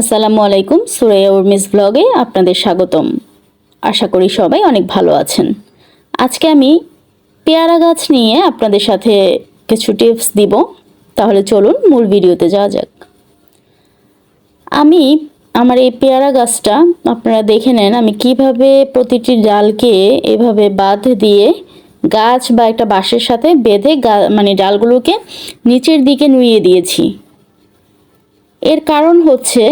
আসসালামু আলাইকুম সুরাইয়া উর্মিস ব্লগে আপনাদের স্বাগতম। আশা করি সবাই অনেক ভালো আছেন। আজকে আমি পেয়ারা গাছ নিয়ে আপনাদের সাথে কিছু টিপস দিব। তাহলে চলুন মূল ভিডিওতে যাওয়া যাক। আমি আমার এই পেয়ারা গাছটা, আপনারা দেখে নেন আমি কীভাবে প্রতিটি ডালকে এভাবে বাঁধ দিয়ে গাছ বা একটা বাঁশের সাথে বেঁধে মানে ডালগুলোকে নিচের দিকে নুইয়ে দিয়েছি। এর কারণ হচ্ছে,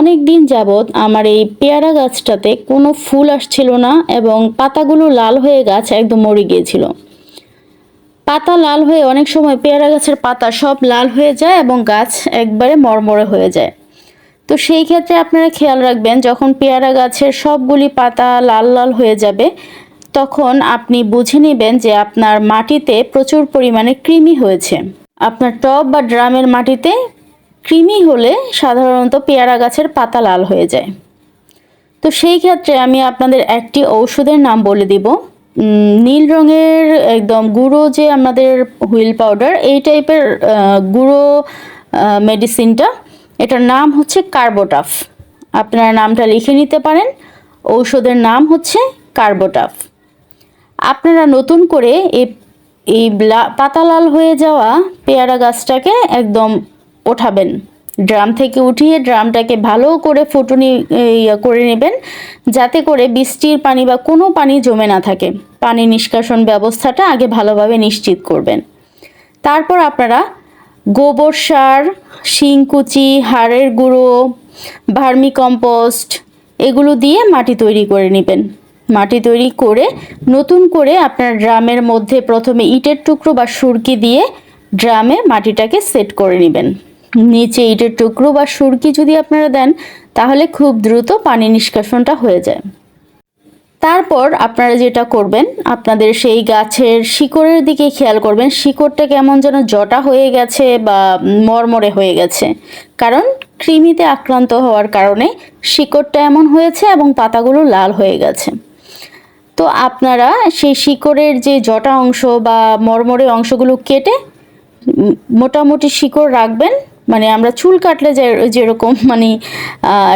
অনেক দিন যাবৎ আমার এই পেয়ারা গাছটাতে কোনো ফুল আসছিল না এবং পাতাগুলো লাল হয়ে গাছ একদম মরে গিয়েছিল। পাতা লাল হয়ে অনেক সময় পেয়ারা গাছের পাতা সব লাল হয়ে যায় এবং গাছ একবারে মরমরে হয়ে যায়। তো সেই ক্ষেত্রে আপনারা খেয়াল রাখবেন, যখন পেয়ারা গাছের সবগুলি পাতা লাল লাল হয়ে যাবে, তখন আপনি বুঝে নেবেন যে আপনার মাটিতে প্রচুর পরিমাণে কৃমি হয়েছে। আপনার টব বা ড্রামের মাটিতে কৃমি হলে সাধারণত পেয়ারা গাছের পাতা লাল হয়ে যায়। তো সেই ক্ষেত্রে আমি আপনাদের একটি ঔষধের নাম বলে দিব। নীল রঙের একদম গুঁড়ো যে আমাদের হুইল পাউডার, এই টাইপের গুঁড়ো মেডিসিনটা। এটার নাম হচ্ছে কার্বোটাফ। আপনারা নামটা লিখে নিতে পারেন। ঔষধের নাম হচ্ছে কার্বোটাফ। আপনারা নতুন করে এই এই পাতা লাল হয়ে যাওয়া পেয়ারা গাছটাকে একদম ওঠাবেন। ড্রাম থেকে উঠিয়ে ড্রামটাকে ভালো করে ফুটুনি করে নেবেন, যাতে করে বৃষ্টির পানি বা কোনো পানি জমে না থাকে। পানি নিষ্কাশন ব্যবস্থাটা আগে ভালোভাবে নিশ্চিত করবেন। তারপর আপনারা গোবর সার, শিংকুচি, হাড়ের গুঁড়ো ভার্মি কম্পোস্ট এগুলো দিয়ে মাটি তৈরি করে নেবেন। মাটি তৈরি করে নতুন করে আপনার ড্রামের মধ্যে প্রথমে ইটের টুকরো বা সুরকি দিয়ে ড্রামে মাটিটাকে সেট করে নেবেন। নিচে ইটের টুকরো বা সুরকি যদি আপনারা দেন, তাহলে খুব দ্রুত পানি নিষ্কাশনটা হয়ে যায়। তারপর আপনারা যেটা করবেন, আপনাদের সেই গাছের শিকড়ের দিকে খেয়াল করবেন, শিকড়টা কেমন যেন জটা হয়ে গেছে বা মরমরে হয়ে গেছে। কারণ কৃমিতে আক্রান্ত হওয়ার কারণে শিকড়টা এমন হয়েছে এবং পাতাগুলো লাল হয়ে গেছে। তো আপনারা সেই শিকড়ের যে জটা অংশ বা মরমরে অংশগুলো কেটে মোটামুটি শিকড় রাখবেন মানে আমরা চুল কাটলে যে, যেরকম মানে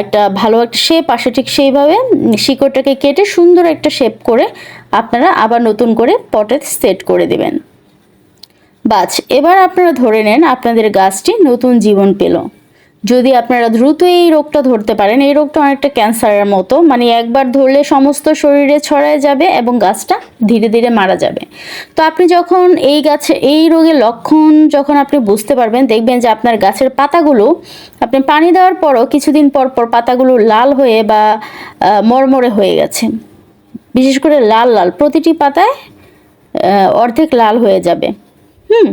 একটা ভালো একটা শেপ আসে ঠিক সেইভাবে শিকড়টাকে কেটে সুন্দর একটা শেপ করে আপনারা আবার নতুন করে পটে সেট করে দেবেন। বাছ এবার আপনারা ধরে নেন আপনাদের গাছটি নতুন জীবন পেল। যদি আপনারা দ্রুত এই রোগটা ধরতে পারেন, এই রোগটা অনেকটা ক্যান্সারের মতো মানে একবার ধরলে সমস্ত শরীরে ছড়ায় যাবে এবং গাছটা ধীরে ধীরে মারা যাবে। তো আপনি যখন এই গাছে, এই রোগের লক্ষণ যখন আপনি বুঝতে পারবেন, দেখবেন যে আপনার গাছের পাতাগুলো, আপনি পানি দেওয়ার পরও কিছুদিন পর পর পাতাগুলো লাল হয়ে বা মরমরে হয়ে গেছে। বিশেষ করে লাল লাল, প্রতিটি পাতায় অর্ধেক লাল হয়ে যাবে। হুম?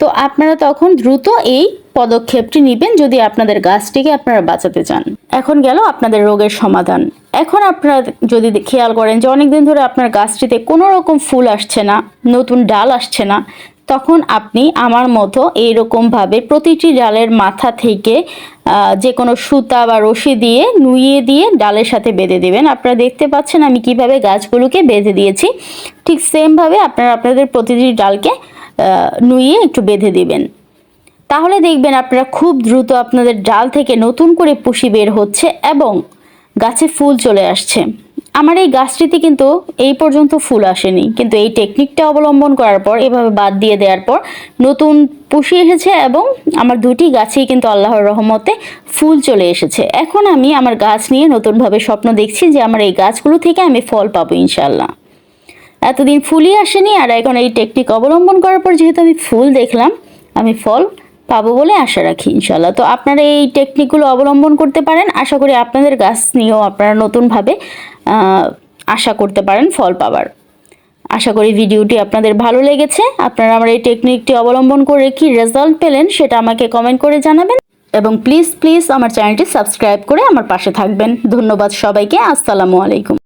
তো আপনারা তখন দ্রুত এই পদক্ষেপটি নেবেন যদি আপনাদের গাছটিকে আপনারা বাঁচাতে চান। এখন গেল আপনাদের রোগের সমাধান। এখন আপনারা যদি খেয়াল করেন যে অনেকদিন ধরে আপনার গাছটিতে কোনো রকম ফুল আসছে না, নতুন ডাল আসছে না, তখন আপনি আমার মতো এইরকমভাবে প্রতিটি ডালের মাথা থেকে যে কোনো সুতা বা রশি দিয়ে নুইয়ে দিয়ে ডালের সাথে বেঁধে দেবেন। আপনারা দেখতে পাচ্ছেন আমি কীভাবে গাছগুলোকে বেঁধে দিয়েছি। ঠিক সেমভাবে আপনারা আপনাদের প্রতিটি ডালকে নুইয়ে একটু বেঁধে দিবেন। তাহলে দেখবেন আপনারা খুব দ্রুত আপনাদের ডাল থেকে নতুন করে পুষি বের হচ্ছে এবং গাছে ফুল চলে আসছে। আমার এই গাছটিতে কিন্তু এই পর্যন্ত ফুল আসেনি। কিন্তু এই টেকনিকটা অবলম্বন করার পর, এভাবে বাদ দিয়ে দেওয়ার পর নতুন পুষি এসেছে এবং আমার দুটি গাছেই কিন্তু আল্লাহর রহমতে ফুল চলে এসেছে। এখন আমি আমার গাছ নিয়ে নতুনভাবে স্বপ্ন দেখছি যে আমার এই গাছগুলো থেকে আমি ফল পাবো ইনশাল্লাহ এতদিন ফুলই আসেনি আর এখন এই টেকনিক অবলম্বন করার পর যেহেতু আমি ফুল দেখলাম, আমি ফল পাবো বলে আশা রাখি ইনশাল্লাহ তো আপনারা এই টেকনিকগুলো অবলম্বন করতে পারেন। আশা করি আপনাদের গাছ নিয়েও আপনারা নতুনভাবে আশা করতে পারেন ফল পাবার। আশা করি ভিডিওটি আপনাদের ভালো লেগেছে। আপনারা আমার এই টেকনিকটি অবলম্বন করে কি রেজাল্ট পেলেন সেটা আমাকে কমেন্ট করে জানাবেন। এবং প্লিজ প্লিজ আমার চ্যানেলটি সাবস্ক্রাইব করে আমার পাশে থাকবেন। ধন্যবাদ সবাইকে। আসসালামু আলাইকুম।